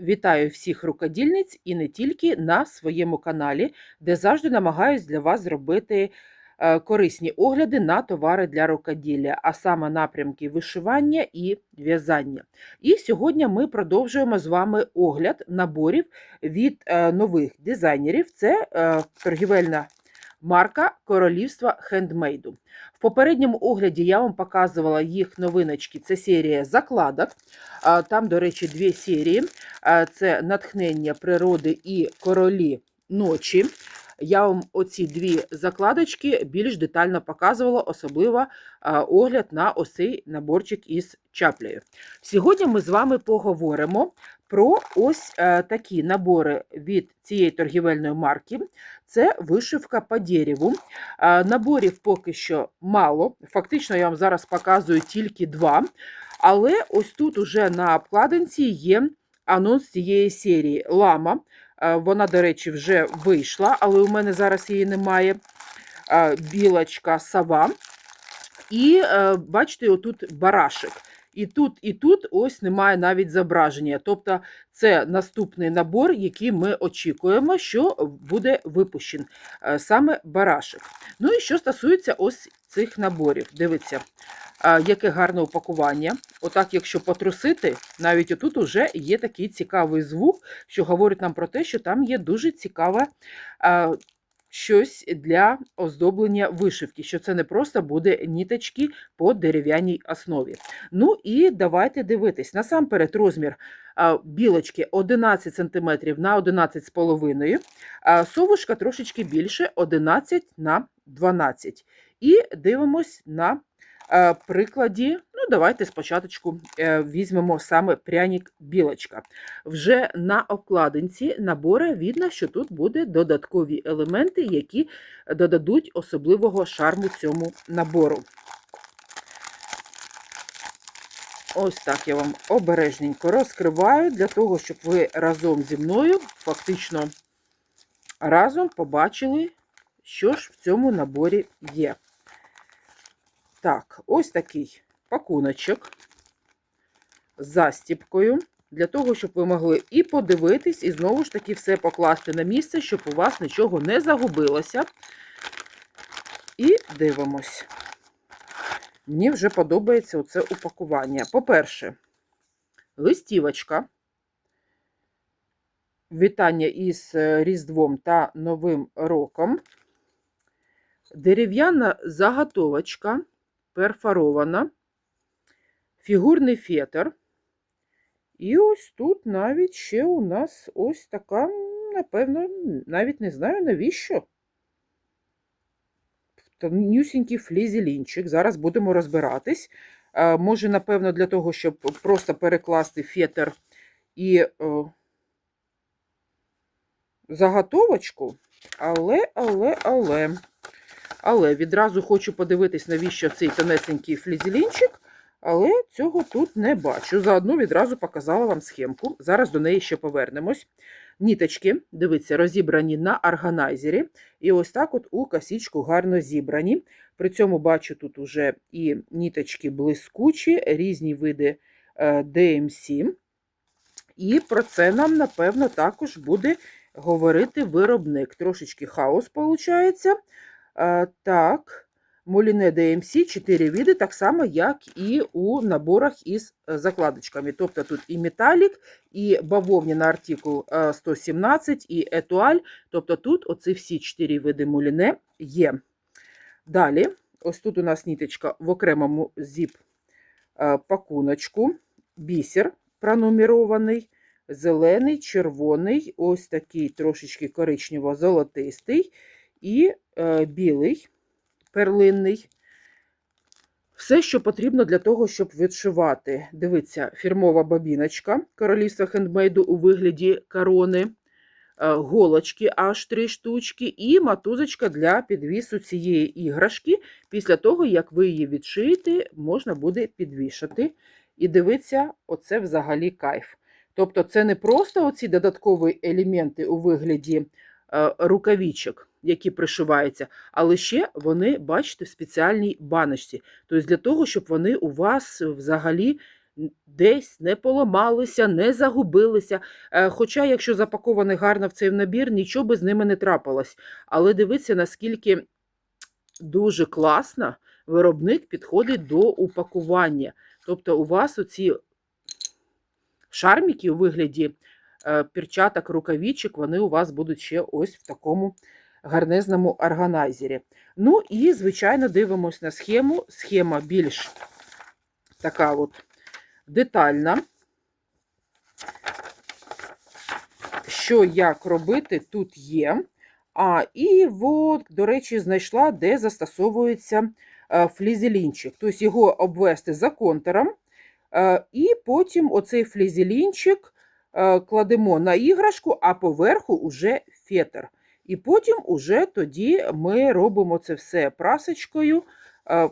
Вітаю всіх рукодільниць і не тільки на своєму каналі, де завжди намагаюсь для вас зробити е, корисні огляди на товари для рукоділля, а саме напрямки вишивання і в'язання. І сьогодні ми продовжуємо з вами огляд наборів від е, нових дизайнерів. Це е, торгівельна марка Королівства хендмейду. В попередньому огляді я вам показувала їх новиночки. Це серія закладок. Там, до речі, дві серії: це натхнення природи і королі ночі. Я вам оці дві закладочки більш детально показувала, особливо огляд на ось цей наборчик із чаплею. Сьогодні ми з вами поговоримо про ось е, такі набори від цієї торгівельної марки. Це вишивка по дереву. Е, Наборів поки що мало. Фактично, я вам зараз показую тільки два. Але ось тут уже на обкладинці є анонс цієї серії Лама. Е, Вона, до речі, вже вийшла, але у мене зараз її немає. Білочка сова. І бачите, отут барашек. І тут, і тут ось немає навіть зображення. Тобто це наступний набор, який ми очікуємо, що буде випущен е, саме барашек. Ну і що стосується ось цих наборів, дивіться, е, яке гарне упакування. Отак, якщо потрусити, навіть отут уже є такий цікавий звук, що говорить нам про те, що там є дуже цікаве. Щось для оздоблення вишивки, що це не просто буде ніточки по дерев'яній основі. Ну і давайте дивитись. Насамперед, розмір білочки 11 см на 11,5 а совушка трошечки більше 11 на 12 І дивимось на прикладі. Ну, давайте спочатку е, візьмемо саме пряник білочка. Вже на обкладинці набора видно, що тут буде додаткові елементи, які додадуть особливого шарму цьому набору. Ось так я вам обережненько розкриваю, для того, щоб ви разом зі мною фактично разом побачили, що ж в цьому наборі є. Так, ось такий пакуночок з застіпкою, для того, щоб ви могли і подивитись, і знову ж таки все покласти на місце, щоб у вас нічого не загубилося. І дивимось. Мені вже подобається оце упакування. По-перше, листівочка. Вітання із е, Різдвом та Новим роком. Дерев'яна заготовочка перфорована, фігурний фетр. І ось тут навіть ще у нас ось така, напевно, навіть не знаю навіщо. Тонюсінький флізелінчик. Зараз будемо розбиратись. Може, напевно, для того, щоб просто перекласти фетр і о, заготовочку. Але, але, але. Але відразу хочу подивитись, навіщо цей тонесенький флізелінчик, але цього тут не бачу. Заодно відразу показала вам схемку. Зараз до неї ще повернемось. Ніточки, дивіться, розібрані на органайзері. І ось так от у косічку гарно зібрані. При цьому бачу тут уже і ніточки блискучі, різні види е, DMC. І про це нам, напевно, також буде говорити виробник. Трошечки хаос виходить. Так, Моліне DMC 4 види, так само, як і у наборах із е, закладочками. Тобто тут і металік, і бавовняна артикул 117, і етуаль. Тобто тут оці всі 4 види муліне є. Далі, ось тут у нас ніточка в окремому зіп-пакуночку, бісер пронумерований, зелений, червоний, ось такий трошечки коричнево-золотистий і е, білий перлинний. Все, що потрібно для того, щоб відшивати. Дивіться, фірмова бабіночка королівства хендмейду у вигляді корони, е, голочки аж три штучки, і матузочка для підвісу цієї іграшки. Після того, як ви її відшиєте, можна буде підвішати. І дивіться, оце взагалі кайф. Тобто, це не просто оці додаткові елементи у вигляді е, рукавичок, які пришиваються, але ще вони, бачите, в спеціальній баночці. Тобто для того, щоб вони у вас взагалі десь не поламалися, не загубилися. Е, Хоча, якщо запакований гарно в цей набір, нічого би з ними не трапилось. Але дивіться, наскільки дуже класно виробник підходить до упакування. Тобто, у вас оці шарміки у вигляді перчаток, рукавичок, вони у вас будуть ще ось в такому гарнезному органайзері. Ну і, звичайно, дивимось на схему. Схема більш така от детальна. Що як робити, тут є. А, і от, до речі, знайшла, де застосовується е, флізелінчик. Тобто його обвести за контуром, е, і потім оцей флізелінчик е, кладемо на іграшку, а поверху уже фетр. І потім уже тоді ми робимо це все прасочкою, е,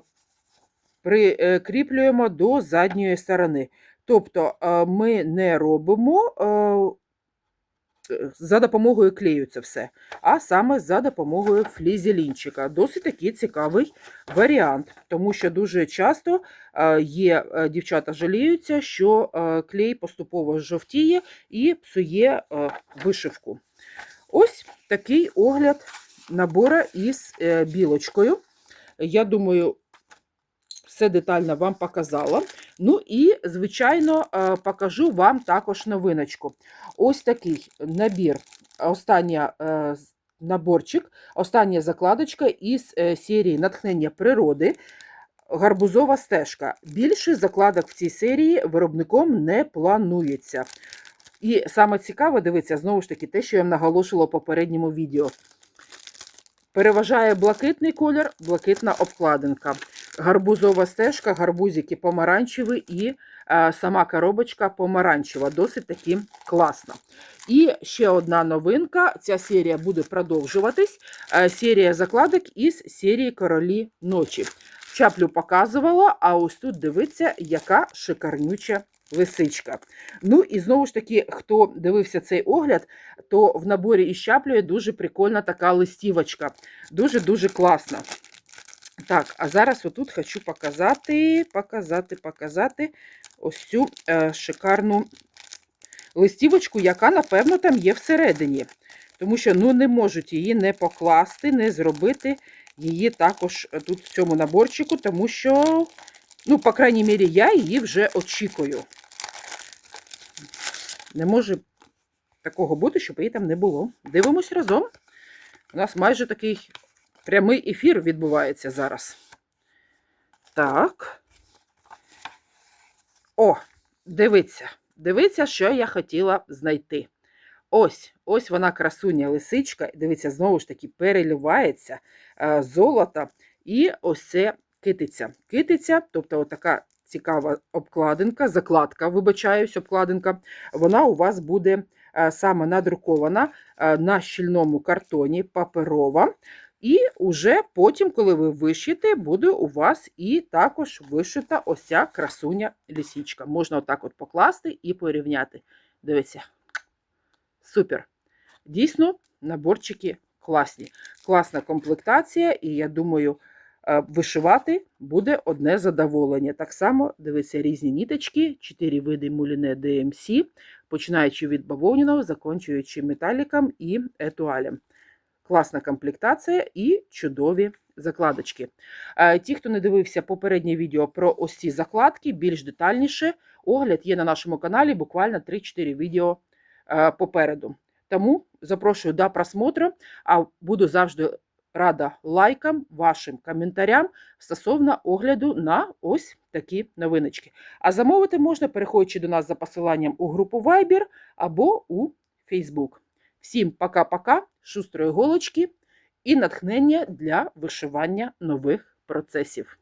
прикріплюємо до задньої сторони. Тобто е, ми не робимо е, за допомогою клею це все, а саме за допомогою флізелінчика. Досить такий цікавий варіант, тому що дуже часто е, є е, дівчата жаліються, що е, клей поступово жовтіє і псує вишивку. Ось такий огляд набора із білочкою. Я думаю, все детально вам показала. Ну і, звичайно, е, покажу вам також новиночку. Ось такий набір, остання е, наборчик, остання закладочка із е, серії Натхнення природи. Гарбузова стежка. Більше закладок в цій серії виробником не планується. І саме цікаве, дивіться, знову ж таки, те, що я вам наголошувала в попередньому відео. Переважає блакитний колір, блакитна обкладинка. Гарбузова стежка, гарбузики помаранчеві і е, сама коробочка помаранчева. Досить таки класна. І ще одна новинка: ця серія буде продовжуватись. Е, серія закладок із серії Королі ночі. Чаплю показувала, а ось тут дивиться, яка шикарнюча лисичка. Ну і знову ж таки, хто дивився цей огляд, то в наборі із чаплею дуже прикольна така листівочка. Дуже-дуже класна. Так, а зараз отут хочу показати, показати, показати ось цю е, шикарну листівочку, яка, напевно, там є всередині. Тому що ну, не можуть її не покласти, не зробити її також тут в цьому наборчику, тому що, ну, по крайній мірі, я її вже очікую. Не може такого бути, щоб її там не було. Дивимось разом. У нас майже такий прямий ефір відбувається зараз. Так. О, дивіться. Дивіться, що я хотіла знайти. Ось, ось вона красуня лисичка. Дивіться, знову ж таки, переливається е, золото. І ось це китиця. Китиця, тобто отака цікава обкладинка, закладка, вибачаюсь, обкладинка, вона у вас буде е, саме надрукована е, на щільному картоні, паперова. І уже потім, коли ви вишите, буде у вас і також вишита ось ця красуня лісічка. Можна отак от покласти і порівняти. Дивіться. Супер. Дійсно, наборчики класні. Класна комплектація, і я думаю, е, вишивати буде одне задоволення. Так само, дивіться, різні ніточки, 4 види муліне DMC, починаючи від бавовняного, закінчуючи металіком і етуалем. Класна комплектація і чудові закладочки. Е, Ті, хто не дивився попереднє відео про ось ці закладки, більш детальніше, огляд є на нашому каналі буквально 3-4 відео е, попереду. Тому запрошую до просмотру, а буду завжди рада лайкам, вашим коментарям стосовно огляду на ось такі новиночки. А замовити можна, переходячи до нас за посиланням у групу Viber або у Facebook. Всім пока-пока, шустрої голочки і натхнення для вишивання нових процесів.